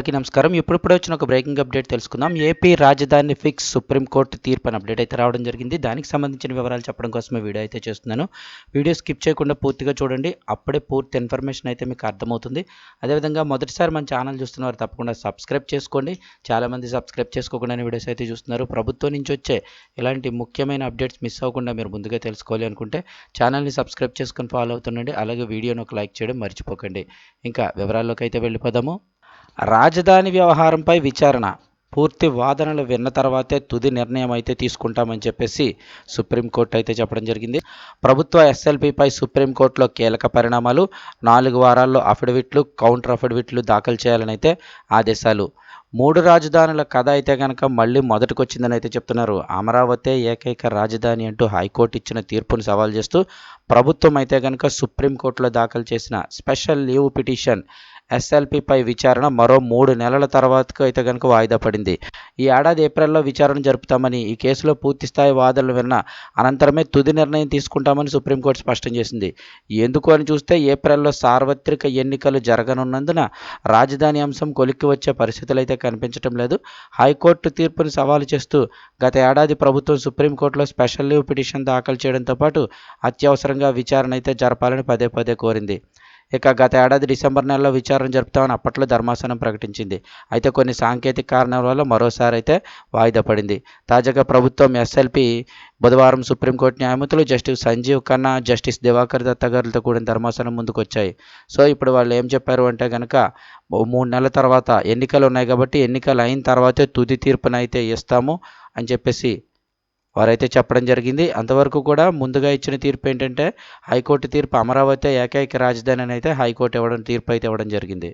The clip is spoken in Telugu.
అందరికీ నమస్కారం. ఇప్పుడిప్పుడు వచ్చిన ఒక బ్రేకింగ్ అప్డేట్ తెలుసుకుందాం. ఏపీ రాజధాని ఫిక్స్ సుప్రీంకోర్టు తీర్పు అని అప్డేట్ అయితే రావడం జరిగింది. దానికి సంబంధించిన వివరాలు చెప్పడం కోసమే వీడియో అయితే చేస్తున్నాను. వీడియో స్కిప్ చేయకుండా పూర్తిగా చూడండి. అప్పుడే పూర్తి ఇన్ఫర్మేషన్ అయితే మీకు అర్థమవుతుంది. అదేవిధంగా మొదటిసారి మన ఛానల్ చూస్తున్న వారు తప్పకుండా సబ్స్క్రైబ్ చేసుకోండి. చాలామంది సబ్స్క్రైబ్ చేసుకోకుండానే వీడియోస్ అయితే చూస్తున్నారు. ప్రభుత్వం నుంచి వచ్చే ఇలాంటి ముఖ్యమైన అప్డేట్స్ మిస్ అవ్వకుండా మీరు ముందుగా తెలుసుకోవాలి అనుకుంటే ఛానల్ని సబ్స్క్రైబ్ చేసుకొని ఫాలో అవుతుండండి. అలాగే వీడియోని ఒక లైక్ చేయడం మర్చిపోకండి. ఇంకా వివరాల్లోకి అయితే వెళ్ళిపోదాము. రాజధాని వ్యవహారంపై విచారణ. పూర్తి వాదనలు విన్న తర్వాతే తుది నిర్ణయం అయితే తీసుకుంటామని చెప్పేసి సుప్రీంకోర్టు అయితే చెప్పడం జరిగింది. ప్రభుత్వ ఎస్ఎల్పిపై సుప్రీంకోర్టులో కీలక పరిణామాలు నాలుగు వారాల్లో అఫిడవిట్లు కౌంటర్ అఫిడవిట్లు దాఖలు చేయాలని అయితే ఆదేశాలు. మూడు రాజధానుల కథ అయితే కనుక మళ్ళీ మొదటికొచ్చిందని అయితే చెప్తున్నారు. అమరావతి ఏకైక రాజధాని అంటూ హైకోర్టు ఇచ్చిన తీర్పును సవాల్ చేస్తూ ప్రభుత్వం అయితే కనుక సుప్రీంకోర్టులో దాఖలు చేసిన స్పెషల్ లీవ్ పిటిషన్ ఎస్ఎల్పిపై విచారణ మరో మూడు నెలల తర్వాతకు అయితే కనుక వాయిదా పడింది. ఈ ఏడాది ఏప్రిల్లో విచారణ జరుపుతామని ఈ కేసులో పూర్తిస్థాయి వాదనలు విన్న అనంతరమే తుది నిర్ణయం తీసుకుంటామని సుప్రీంకోర్టు స్పష్టం చేసింది. ఎందుకు అని చూస్తే ఏప్రిల్లో సార్వత్రిక ఎన్నికలు జరగనున్నందున రాజధాని అంశం కొలిక్కి వచ్చే పరిస్థితులు అయితే కనిపించడం లేదు. హైకోర్టు తీర్పును సవాలు చేస్తూ గత ఏడాది ప్రభుత్వం సుప్రీంకోర్టులో స్పెషల్ లీవ్ పిటిషన్ దాఖలు చేయడంతో పాటు అత్యవసరంగా విచారణ అయితే జరపాలని పదే పదే కోరింది. ఇక గత ఏడాది డిసెంబర్ నెలలో విచారణ జరుపుతామని అప్పట్లో ధర్మాసనం ప్రకటించింది. అయితే కొన్ని సాంకేతిక కారణాల వల్ల మరోసారి అయితే వాయిదా పడింది. తాజాగా ప్రభుత్వం ఎస్ఎల్పి బుధవారం సుప్రీంకోర్టు న్యాయమూర్తులు జస్టిస్ సంజీవ్ ఖన్నా జస్టిస్ దివాకర్ దత్త గారులతో కూడిన ధర్మాసనం ముందుకు వచ్చాయి సో ఇప్పుడు వాళ్ళు ఏం చెప్పారు అంటే కనుక మూడు నెలల తర్వాత ఎన్నికలు ఉన్నాయి కాబట్టి ఎన్నికలు అయిన తర్వాతే తుది తీర్పునైతే ఇస్తాము అని చెప్పేసి వారైతే చెప్పడం జరిగింది. అంతవరకు కూడా ముందుగా ఇచ్చిన తీర్పు ఏంటంటే హైకోర్టు తీర్పు అమరావతి ఏకైక రాజధాని అని అయితే హైకోర్టు ఇవ్వడం తీర్పు అయితే ఇవ్వడం జరిగింది.